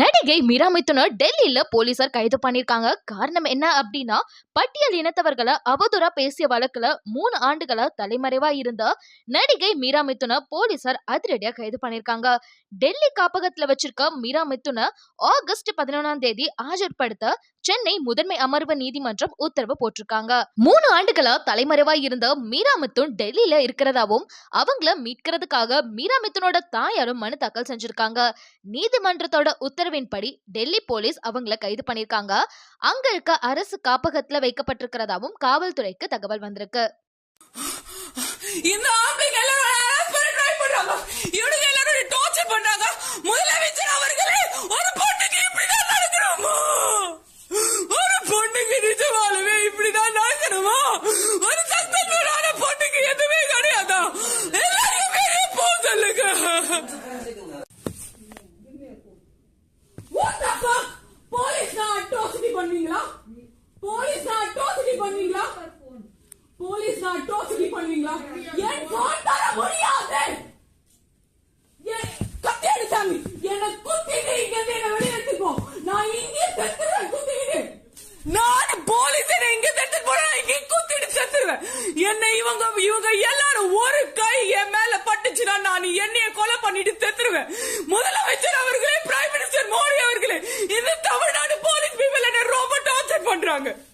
நடிகை மீரா மிதுனை டெல்லியில போலீசார் கைது பண்ணிருக்காங்க காரணம் என்ன அப்படின்னா பட்டியல் இனத்தவர்களை அவதூறா பேசிய வழக்குல மூணு ஆண்டுகளா தலைமறைவா இருந்த நடிகை மீரா மிதுனை போலீசார் அதிரடியா கைது பண்ணிருக்காங்க டெல்லி காப்பகத்துல வச்சிருக்க மீரா மிதுனை ஆகஸ்ட் பதினொன்றாம் தேதி ஆஜர்படுத்த சென்னை முதன்மை அமர்வு நீதிமன்றம் உத்தரவு போட்டிருக்காங்க. மூணு ஆண்டுகளா தலைமறைவா இருந்த மீராமித்துன் டெல்லியில இருக்கிறதாவும் அவங்கள மீட்கிறதுக்காக மீராமித்துனோட தாயாரும் மனு தாக்கல் செஞ்சிருக்காங்க. நீதிமன்றத்தோட உத்தரவின்படி டெல்லி போலீஸ் அவங்கள கைது பண்ணிருக்காங்க. அங்க இருக்க அரசு காப்பகத்துல வைக்கப்பட்டிருக்கிறதாவும் காவல்துறைக்கு தகவல் வந்திருக்கு. இந்த பண்ணுவீங்களா? போலீஸ்னா atrocity பண்ணுவீங்களா? போலீஸ் அட்ராசிட்டி பண்ணுவீங்களா? என் போன் தர முடியாது. என் கத்தி எடுத்தாங்க என்ன குத்திட்டு இங்க இருந்து என்ன வெளியே எடுத்துக்கோ. நான் இங்கே செத்துருவேன் குத்திக்கிட்டு நான் போலீஸ் இங்க செத்து போறேன் இங்கே குத்திட்டு செத்துருவேன். என்ன இவங்க இவங்க முதலமைச்சர் அவர்களே பிரைம் மினிஸ்டர் மோடி அவர்களே இந்த தமிழ்நாடு போலீஸ் பீப்பிள் என்ன ரொம்ப டார்ச்சர் பண்றாங்க.